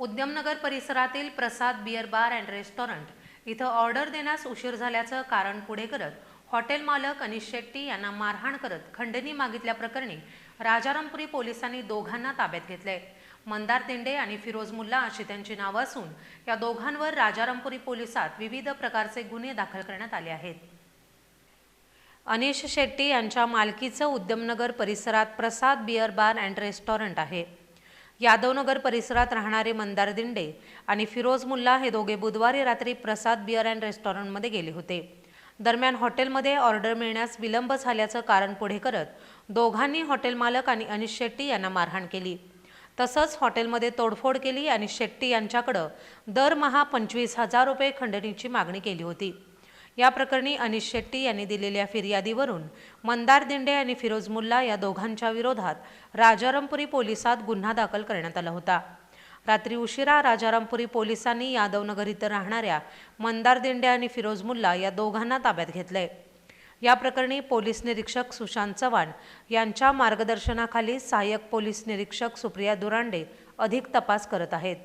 उद्यमनगर परिसरातील Prasad beer bar and restaurant इथं order देण्यास उशीर झाल्याचं कारण पुढे करत हॉटेल मालक अनिश शेट्टी यांना मारहाण करत खंडणी मागितल्याप्रकरणी राजारामपुरी पोलिसांनी दोघांना ताब्यात घेतले मंदार तेंडे आणि फिरोज मुल्ला अशी त्यांची नावं असून या दोघांवर राजारामपुरी पोलिसात विविध प्रकारचे गुन्हे दाखल करण्यात आले आहेत. अनिश शेट्टी यांच्या मालकीचं उद्यमनगर परिसरात Prasad beer bar and restaurant आहे. यादवनगर परिसरात राहणारे मंदार दिंडे आणि फिरोज मुल्ला हे दोघे बुधवारी रात्री प्रसाद बिअर अँड रेस्टॉरंटमध्ये गेले होते. दरम्यान हॉटेलमध्ये ऑर्डर मिळण्यास विलंब झाल्याचं कारण पुढे करत दोघांनी हॉटेल मालक आणि अनिश शेट्टी यांना मारहाण केली. तसंच हॉटेलमध्ये तोडफोड केली आणि शेट्टी यांच्याकडं दरमहा पंचवीस हजार रुपये खंडणीची मागणी केली होती. या प्रकरणी अनिश शेट्टी यांनी दिलेल्या फिर्यादीवरून मंदार दिंडे आणि फिरोज मुल्ला या दोघांच्या विरोधात राजारामपुरी पोलिसात गुन्हा दाखल करण्यात आला होता. रात्री उशिरा राजारामपुरी पोलिसांनी यादवनगर इथं राहणाऱ्या मंदार दिंडे आणि फिरोज मुल्ला या दोघांना ताब्यात घेतलंय. या प्रकरणी पोलीस निरीक्षक सुशांत चव्हाण यांच्या मार्गदर्शनाखाली सहाय्यक पोलीस निरीक्षक सुप्रिया दुरांडे अधिक तपास करत आहेत.